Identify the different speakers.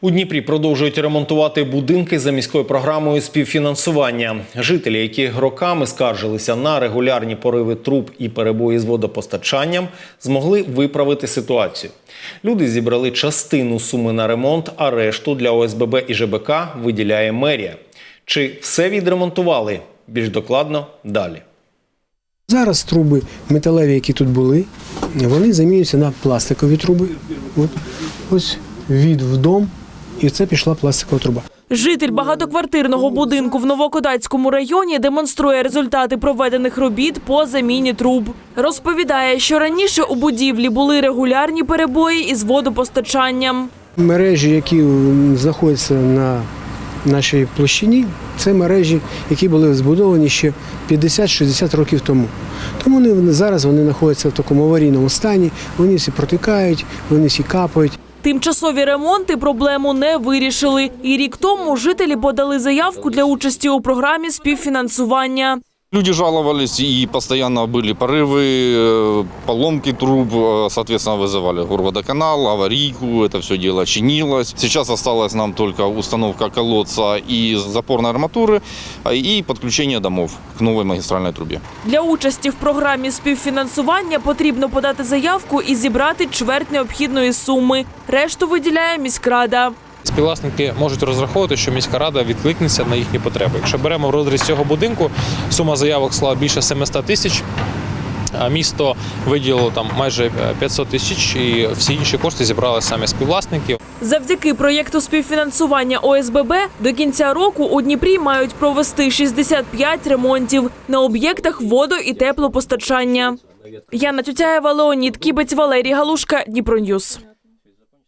Speaker 1: У Дніпрі продовжують ремонтувати будинки за міською програмою співфінансування. Жителі, які роками скаржилися на регулярні пориви труб і перебої з водопостачанням, змогли виправити ситуацію. Люди зібрали частину суми на ремонт, а решту для ОСББ і ЖБК виділяє мерія. Чи все відремонтували? Більш докладно далі.
Speaker 2: Зараз труби металеві, які тут були, вони замінюються на пластикові труби. От, ось від в дом, і це пішла пластикова труба.
Speaker 3: Житель багатоквартирного будинку в Новокодацькому районі демонструє результати проведених робіт по заміні труб. Розповідає, що раніше у будівлі були регулярні перебої із водопостачанням.
Speaker 2: Мережі, які знаходяться на нашій площині, це мережі, які були збудовані ще 50-60 років тому. Тому вони зараз вони знаходяться в такому аварійному стані, вони всі протикають, вони всі капають.
Speaker 3: Тимчасові ремонти проблему не вирішили. І рік тому жителі подали заявку для участі у програмі співфінансування.
Speaker 4: Люди жаловались, и постоянно были порывы, э, поломки труб, э, соответственно, вызывали горводоканал, аварийку, это все дело чинилось. Сейчас осталась нам только установка колодца и запорной арматуры, а, и подключение домов к новой магистральной трубе.
Speaker 3: Для участі в програмі співфінансування потрібно подати заявку і зібрати чверть необхідної суми. Решту виділяє міськрада.
Speaker 5: Співвласники можуть розраховувати, що міська рада відкликнеться на їхні потреби. Якщо беремо в розріз цього будинку, сума заявок склала більше 700 тисяч. Місто виділило там майже е, 500 тисяч, і всі інші кошти зібрали самі співвласники.
Speaker 3: Завдяки проєкту співфінансування ОСББ до кінця року у Дніпрі мають провести 65 ремонтів на об'єктах водо- і теплопостачання. Яна Тютяєва, Леонід Кібець, Валерій Галушка, Дніпроньюз.